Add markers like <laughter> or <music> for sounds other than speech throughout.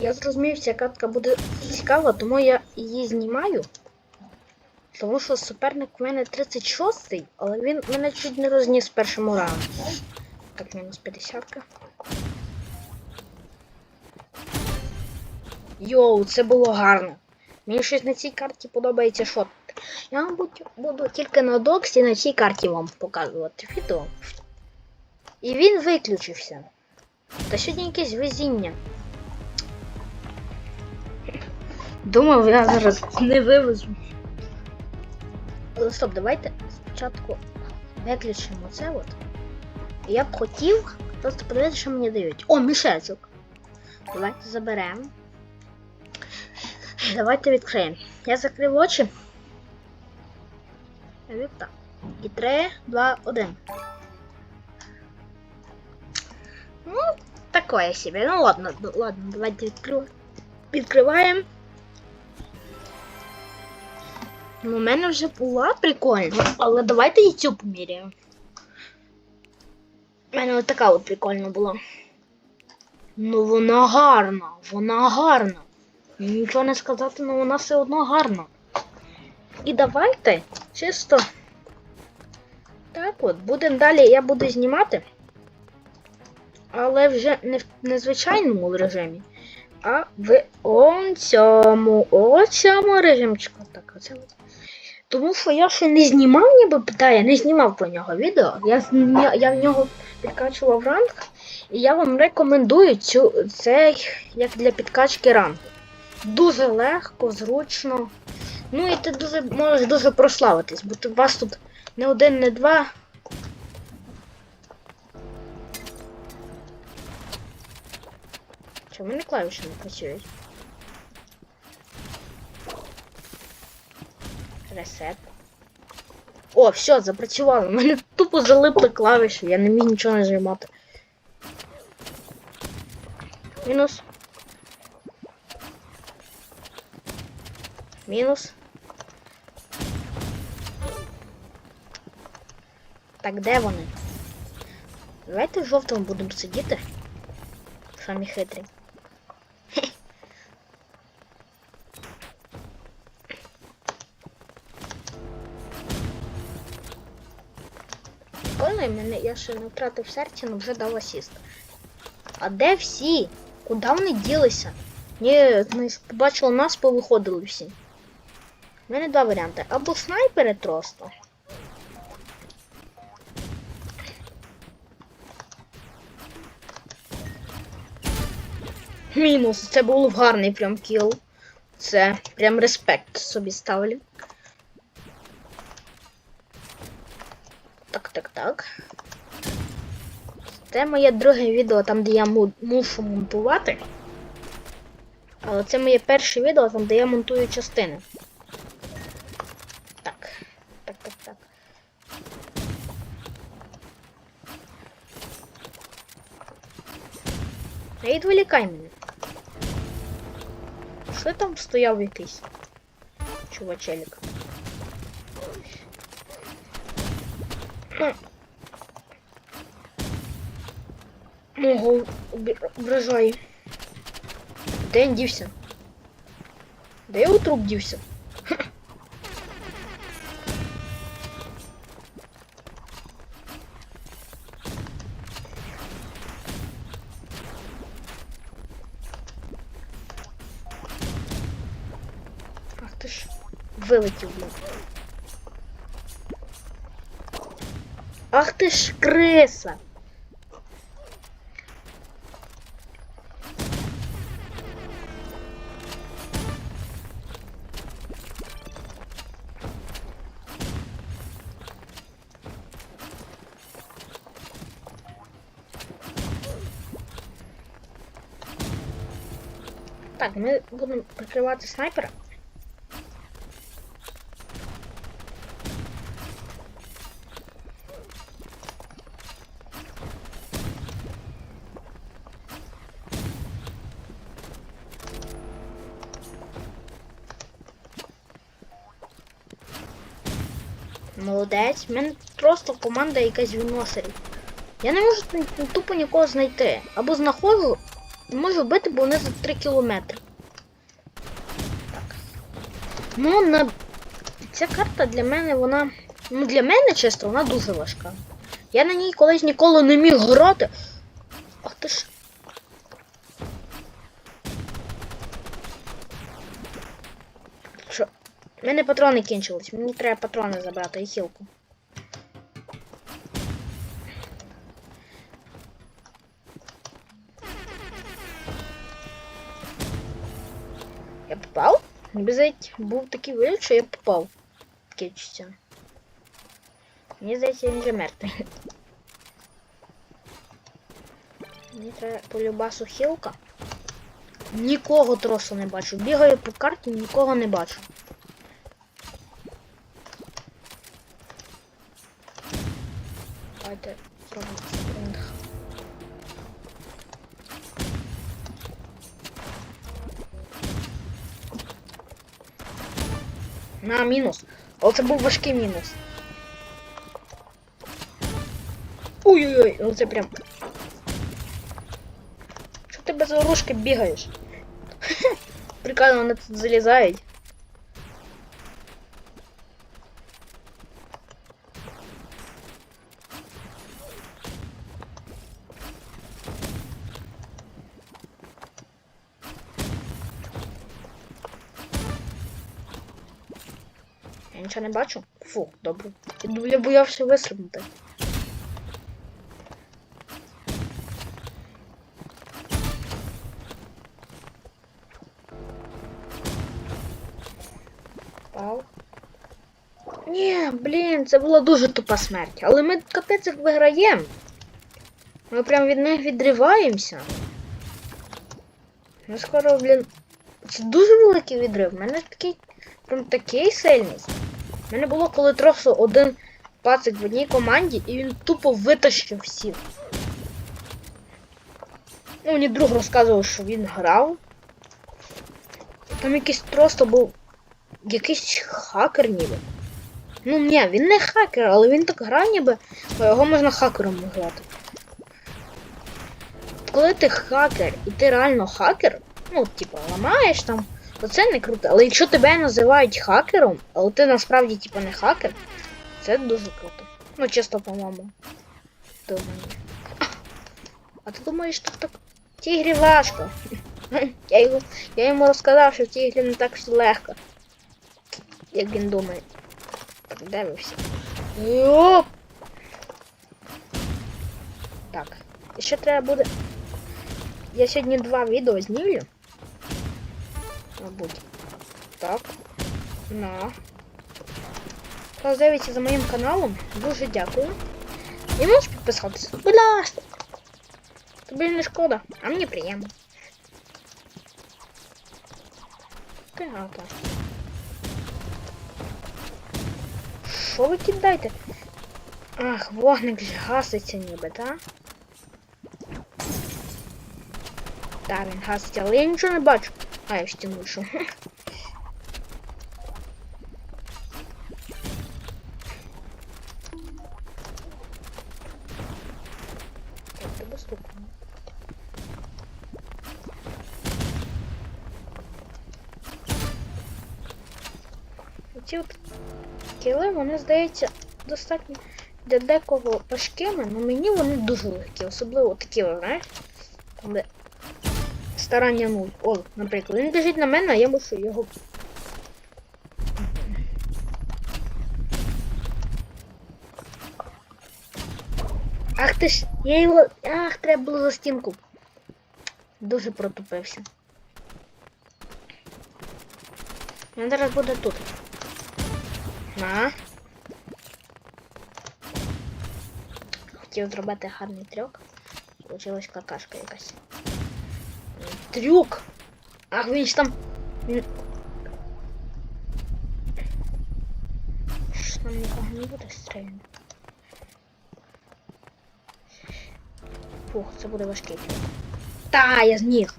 Я зрозумів, ця катка буде цікава, тому я її знімаю. Тому що суперник в мене 36-й, але він мене чуть не розніс першому раунді. Так, мінус 50-ка. Йоу, це було гарно. Мені щось на цій карті подобається шот. Я, мабуть, буду тільки на доксі на цій карті вам показувати відео. І він виключився. Та сьогодні якесь везіння. Думав, я зараз не вивезу. Але стоп, давайте спочатку виключимо це от. Я б хотів просто подивитися, що мені дають. О, мішечок. Давайте заберемо. Давайте відкриємо. Я закрив очі. Так. І 3, 2, 1. Ну, такое себе. Ну ладно, ладно, давайте відкрив... відкриваємо. Ну, у мене вже була прикольна, але давайте і цю поміряємо. У мене от така от прикольна була. Ну вона гарна, вона гарна. Нічого не сказати, але вона все одно гарна. І давайте чисто. Так от, будемо далі, я буду знімати. Але вже не в незвичайному режимі, а в он цьому, о цьому режимчику. Так, оце. Тому що я ще не знімав, ніби питає, не знімав про нього відео. Я, з- я в нього підкачував ранг, і я вам рекомендую цю, це як для підкачки рангу. Дуже легко, зручно. Ну і ти дуже можеш дуже прославитись, бо у вас тут не один, не два. Чому мене клавіші не працюють? Ресет. О, все, запрацювало. Мене тупо залипли клавіші, я не міг нічого не займати. Мінус. Мінус. Так, де вони? Давайте в жовтому будемо сидіти. Самі хитрі. І мене я ще не втратив серця, але вже дав асіст. А де всі? Куди вони ділися? Ні, побачили нас, повиходили всі. У мене два варіанти. Або снайпери просто. Мінус. Це був гарний прям кіл. Це прям респект собі ставлю. Так. Це моє друге відео, там, де я мушу монтувати. Але це моє перше відео, там, де я монтую частини. Так. Так, так, так. Не відволікай мене. Що там стояв якийсь? Чувачелік. Обі- ображає. Де він дівся? Де його труп дівся? Ах ти ж вилетів, блін. Ах ти ж криса! Так, ми будемо прикривати снайпера. Молодець, в мене просто команда якась виносерів. Я не можу тупо нікого знайти. Або знаходжу, можу вбити, бо вони за 3 кілометри. Так. Ну, на... ця карта для мене, вона. Ну, для мене, чесно, вона дуже важка. Я на ній колись ніколи не міг грати. Ах ти ж. Що? У мене патрони кінчились. Мені треба патрони забрати і хілку. Я попав? Ніби здається, був такий виліт, що я попав. Чуття. Мені здається, він вже мертвий. Мені треба по любасу хілка. Нікого тросу не бачу. Бігаю по карті, нікого не бачу. Давайте зробимо спринг. На, мінус. Але це був важкий мінус. Ой-ой-ой, ну це прям. Що ти без оружки бігаєш? <laughs> Прикольно, вони тут залізають. Нічого не бачу. Фу, добре. Я, боявся вистрибнути. Пав. Ні, блін, це була дуже тупа смерть. Але ми капець як виграємо. Ми прям від них відриваємося. Ну скоро, блін. Це дуже великий відрив. У мене такий. Прям такий сильний. У мене було коли трохи один пацик в одній команді, і він тупо витащив всіх. Ну, мені друг розказував, що він грав. Там якийсь просто був якийсь хакер ніби. Ну ні, він не хакер, але він так грає ніби, бо його можна хакером грати. Коли ти хакер і ти реально хакер, ну, типа, ламаєш там, то це не круто. Але якщо тебе називають хакером, але ти насправді типа не хакер, це дуже круто. Ну, чесно, по-моєму. Думаю. А ти думаєш, що так в важко? <laughs> Я, його, я йому розказав, що в тій грі не так все легко. Як він думає. Так, де ви всі? Йоп! Так. Ще треба буде. Я сьогодні два відео знімлю. Мабуть. Так. На. Хто за моїм каналом, дуже дякую. І можеш підписатися. Будь ласка. Тобі не шкода, а мені приємно. Так. Що ви кидаєте? Ах, вогник ж гаситься ніби? Так, він гаситься, але я нічого не бачу. А, я стіну йшов. Так, тебе стукнуло. Ці от кіли, вони, здається, достатньо для декого важкими, але мені вони дуже легкі, особливо такі, знаєш, старання нуль. О, наприклад, він біжить на мене, а я мушу його. Ах ти ж, я його. Ах, треба було за стінку. Дуже протупився. Він зараз буде тут. На. Хотів зробити гарний трюк. Получилась какашка якась. Трюк! Ах, ж там. Що там нікого не буде стріляти? Фух, це буде важкий. Та, я зміг.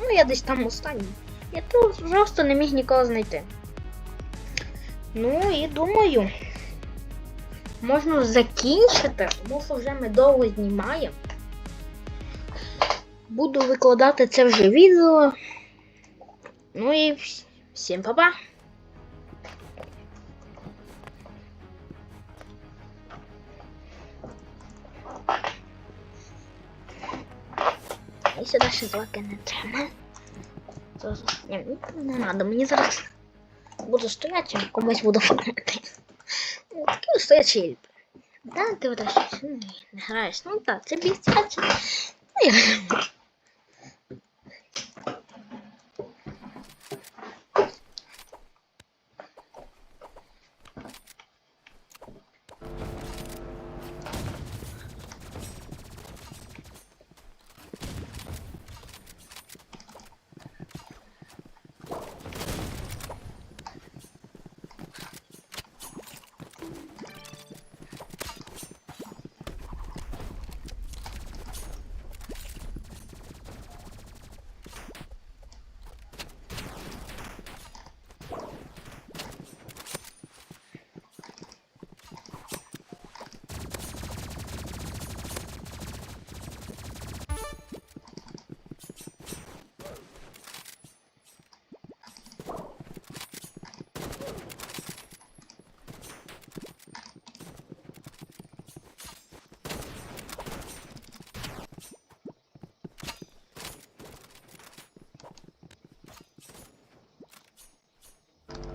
Ну, я десь там останній. Я тут просто не міг нікого знайти. Ну і думаю, можна закінчити, тому що вже ми довго знімаємо. Буду викладати це вже відео. Ну і всім па-па! І сюди ще злаки не треба. Ні, не треба, мені зараз буду стояти, комусь буду фанати. Ну, Такі стоячі ельпи. Да, ти вирощуєш, ну, не граєш. Ну так, це бістячі. Ну, я-